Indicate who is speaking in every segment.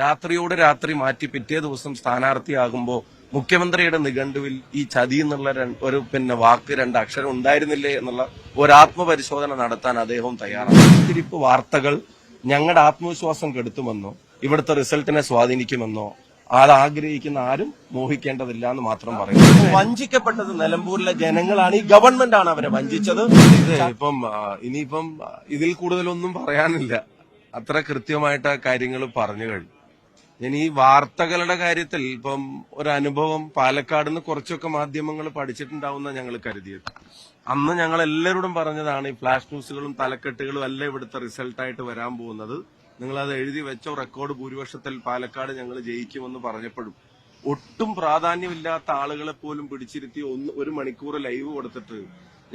Speaker 1: രാത്രിയോട് രാത്രി മാറ്റി പിറ്റേ ദിവസം സ്ഥാനാർത്ഥിയാകുമ്പോ മുഖ്യമന്ത്രിയുടെ നിഘണ്ടുവിൽ ഈ ചതി എന്നുള്ള ഒരു പിന്നെ വാക്ക് രണ്ട് അക്ഷരം ഉണ്ടായിരുന്നില്ലേ എന്നുള്ള ഒരു ആത്മപരിശോധന നടത്താൻ അദ്ദേഹവും തയ്യാറാണ്. തിരിപ്പ് വാർത്തകൾ ഞങ്ങളുടെ ആത്മവിശ്വാസം കെടുത്തുമെന്നോ ഇവിടുത്തെ റിസൾട്ടിനെ സ്വാധീനിക്കുമെന്നോ അത് ആഗ്രഹിക്കുന്ന ആരും മോഹിക്കേണ്ടതില്ല എന്ന് മാത്രം പറയുന്നു. വഞ്ചിക്കപ്പെട്ടത് നിലമ്പൂരിലെ ജനങ്ങളാണ്. ഈ ഗവൺമെന്റ് ആണ് അവരെ വഞ്ചിച്ചത്. ഇത് ഇപ്പം ഇനിയിപ്പം ഇതിൽ കൂടുതലൊന്നും പറയാനില്ല. അത്ര കൃത്യമായിട്ട് കാര്യങ്ങൾ പറഞ്ഞു കഴിഞ്ഞു. ഇനി ഈ വാർത്തകളുടെ കാര്യത്തിൽ ഇപ്പം ഒരു അനുഭവം പാലക്കാട് നിന്ന് കുറച്ചൊക്കെ മാധ്യമങ്ങൾ പഠിച്ചിട്ടുണ്ടാവുന്ന ഞങ്ങൾ കരുതിയത്. അന്ന് ഞങ്ങൾ എല്ലാവരോടും പറഞ്ഞതാണ് ഈ ഫ്ലാഷ് ന്യൂസുകളും തലക്കെട്ടുകളും അല്ല ഇവിടുത്തെ റിസൾട്ടായിട്ട് വരാൻ പോകുന്നത്. നിങ്ങൾ അത് എഴുതി വെച്ചോ റെക്കോർഡ് ഭൂരിപക്ഷത്തിൽ പാലക്കാട് ഞങ്ങൾ ജയിക്കുമെന്ന് പറഞ്ഞപ്പോഴും ഒട്ടും പ്രാധാന്യമില്ലാത്ത ആളുകളെ പോലും പിടിച്ചിരുത്തി ഒന്ന് ഒരു മണിക്കൂർ ലൈവ് കൊടുത്തിട്ട്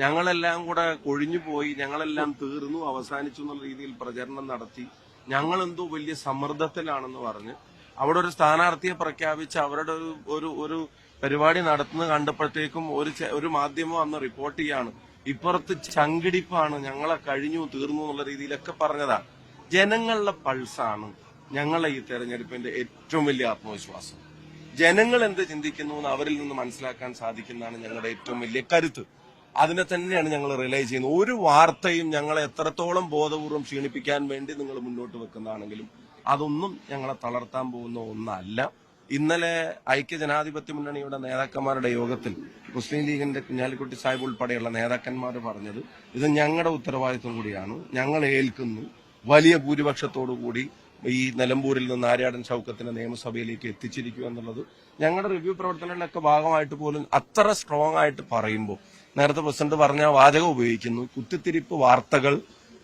Speaker 1: ഞങ്ങളെല്ലാം കൂടെ കൊഴിഞ്ഞു പോയി ഞങ്ങളെല്ലാം തീർന്നു അവസാനിച്ചു എന്നുള്ള രീതിയിൽ പ്രചരണം നടത്തി. ഞങ്ങളെന്തോ വലിയ സമ്മർദ്ദത്തിലാണെന്ന് പറഞ്ഞ് അവിടെ ഒരു സ്ഥാനാർത്ഥിയെ പ്രഖ്യാപിച്ച് അവരുടെ ഒരു ഒരു ഒരു പരിപാടി നടത്തുന്നത് കണ്ടപ്പോഴത്തേക്കും ഒരു ഒരു മാധ്യമം അന്ന് റിപ്പോർട്ട് ചെയ്യാണ്. ഇപ്പുറത്ത് ചങ്കിടിപ്പാണ് ഞങ്ങളെ കഴിഞ്ഞു തീർന്നു എന്നുള്ള രീതിയിലൊക്കെ പറഞ്ഞതാണ് ജനങ്ങളുടെ പൾസാണ് ഞങ്ങളെ ഈ തെരഞ്ഞെടുപ്പിന്റെ ഏറ്റവും വലിയ ആത്മവിശ്വാസം. ജനങ്ങൾ എന്ത് ചിന്തിക്കുന്നു എന്ന് അവരിൽ നിന്ന് മനസ്സിലാക്കാൻ സാധിക്കുന്നതാണ് ഞങ്ങളുടെ ഏറ്റവും വലിയ കരുത്ത്. അതിനെ തന്നെയാണ് ഞങ്ങൾ റിലൈ ചെയ്യുന്നത്. ഒരു വാർത്തയും ഞങ്ങളെ എത്രത്തോളം ബോധപൂർവം ക്ഷീണിപ്പിക്കാൻ വേണ്ടി നിങ്ങൾ മുന്നോട്ട് വെക്കുന്നതാണെങ്കിലും അതൊന്നും ഞങ്ങളെ തളർത്താൻ പോകുന്ന ഒന്നല്ല. ഇന്നലെ ഐക്യ ജനാധിപത്യ മുന്നണിയുടെ നേതാക്കന്മാരുടെ യോഗത്തിൽ മുസ്ലിം ലീഗിന്റെ കുഞ്ഞാലിക്കുട്ടി സാഹിബ് ഉൾപ്പെടെയുള്ള നേതാക്കന്മാർ പറഞ്ഞത് ഇത് ഞങ്ങളുടെ ഉത്തരവാദിത്വം കൂടിയാണ്. ഞങ്ങൾ ഏൽക്കുന്നു. വലിയ ഭൂരിപക്ഷത്തോടു കൂടി ഈ നിലമ്പൂരിൽ നിന്ന് ആര്യാടൻ ഷൗക്കത്തിനെ നിയമസഭയിലേക്ക് എത്തിച്ചിരിക്കുക എന്നുള്ളത് ഞങ്ങളുടെ റിവ്യൂ പ്രവർത്തനങ്ങളിലൊക്കെ ഭാഗമായിട്ട് പോലും അത്ര സ്ട്രോങ് ആയിട്ട് പറയുമ്പോൾ നേരത്തെ പ്രസിഡന്റ് പറഞ്ഞ വാചകം ഉപയോഗിക്കുന്നു കുത്തിത്തിരിപ്പ് വാർത്തകൾ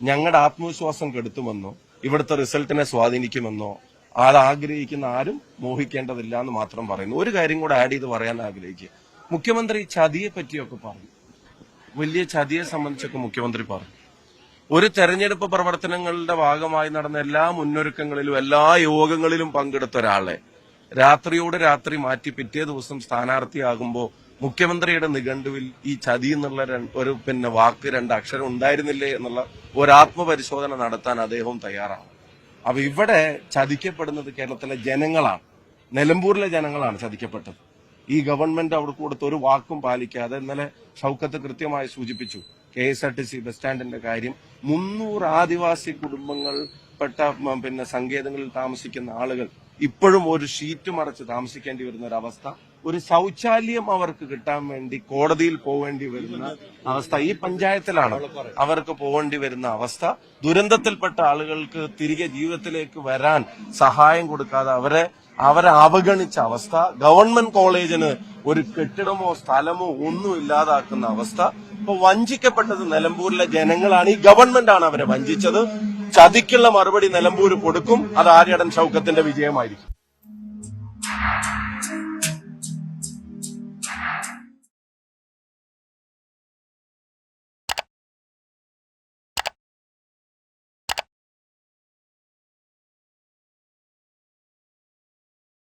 Speaker 1: ഞങ്ങളുടെ ആത്മവിശ്വാസം കെടുത്തുമെന്നോ ഇവിടുത്തെ റിസൾട്ടിനെ സ്വാധീനിക്കുമെന്നോ അത് ആഗ്രഹിക്കുന്ന ആരും മോഹിക്കേണ്ടതില്ല എന്ന് മാത്രം പറയുന്നു. ഒരു കാര്യം കൂടെ ആഡ് ചെയ്ത് പറയാൻ ആഗ്രഹിക്കുക. മുഖ്യമന്ത്രി ചതിയെ പറ്റിയൊക്കെ പറഞ്ഞു വലിയ ചതിയെ സംബന്ധിച്ചൊക്കെ മുഖ്യമന്ത്രി പറഞ്ഞു ഒരു തെരഞ്ഞെടുപ്പ് പ്രവർത്തനങ്ങളുടെ ഭാഗമായി നടന്ന എല്ലാ മുന്നൊരുക്കങ്ങളിലും എല്ലാ യോഗങ്ങളിലും പങ്കെടുത്ത ഒരാളെ രാത്രിയോട് രാത്രി മാറ്റി പിറ്റേ ദിവസം സ്ഥാനാർത്ഥിയാകുമ്പോൾ മുഖ്യമന്ത്രിയുടെ നിഘണ്ടുവിൽ ഈ ചതി എന്നുള്ള ഒരു പിന്നെ വാക്ക് രണ്ട് അക്ഷരം ഉണ്ടായിരുന്നില്ലേ എന്നുള്ള ഒരാത്മപരിശോധന നടത്താൻ അദ്ദേഹവും തയ്യാറാണ്. അപ്പൊ ഇവിടെ ചതിക്കപ്പെടുന്നത് കേരളത്തിലെ ജനങ്ങളാണ്. നിലമ്പൂരിലെ ജനങ്ങളാണ് ചതിക്കപ്പെട്ടത്. ഈ ഗവൺമെന്റ് അവിടെ കൊടുത്ത ഒരു വാക്കും പാലിക്കാതെ ഇന്നലെ ഷൗക്കത്ത് കൃത്യമായി സൂചിപ്പിച്ചു. K S R T C bus സ്റ്റാൻഡിന്റെ കാര്യം മുന്നൂറ് ആദിവാസി കുടുംബങ്ങൾ പെട്ട പിന്നെ സങ്കേതങ്ങളിൽ താമസിക്കുന്ന ആളുകൾ ഇപ്പോഴും ഒരു ഷീറ്റ് മറച്ച് താമസിക്കേണ്ടി വരുന്ന ഒരു അവസ്ഥ ഒരു ശൗചാലയം അവർക്ക് കിട്ടാൻ വേണ്ടി കോടതിയിൽ പോവേണ്ടി വരുന്ന അവസ്ഥ ഈ പഞ്ചായത്തിലാണ് അവർക്ക് പോകേണ്ടി വരുന്ന അവസ്ഥ. ദുരന്തത്തിൽപ്പെട്ട ആളുകൾക്ക് തിരികെ ജീവിതത്തിലേക്ക് വരാൻ സഹായം കൊടുക്കാതെ അവരെ അവരെ അവഗണിച്ച അവസ്ഥ ഗവൺമെന്റ് കോളേജിന് ഒരു കെട്ടിടമോ സ്ഥലമോ ഒന്നും ഇല്ലാതാക്കുന്ന അവസ്ഥ. ഇപ്പൊ വഞ്ചിക്കപ്പെട്ടത് നിലമ്പൂരിലെ ജനങ്ങളാണ്. ഈ ഗവൺമെന്റ് ആണ് അവരെ വഞ്ചിച്ചത്. ചതിക്കുള്ള മറുപടി നിലമ്പൂര് കൊടുക്കും. അത് ആര്യടൻ ഷൗക്കത്തിന്റെ വിജയമായിരിക്കും.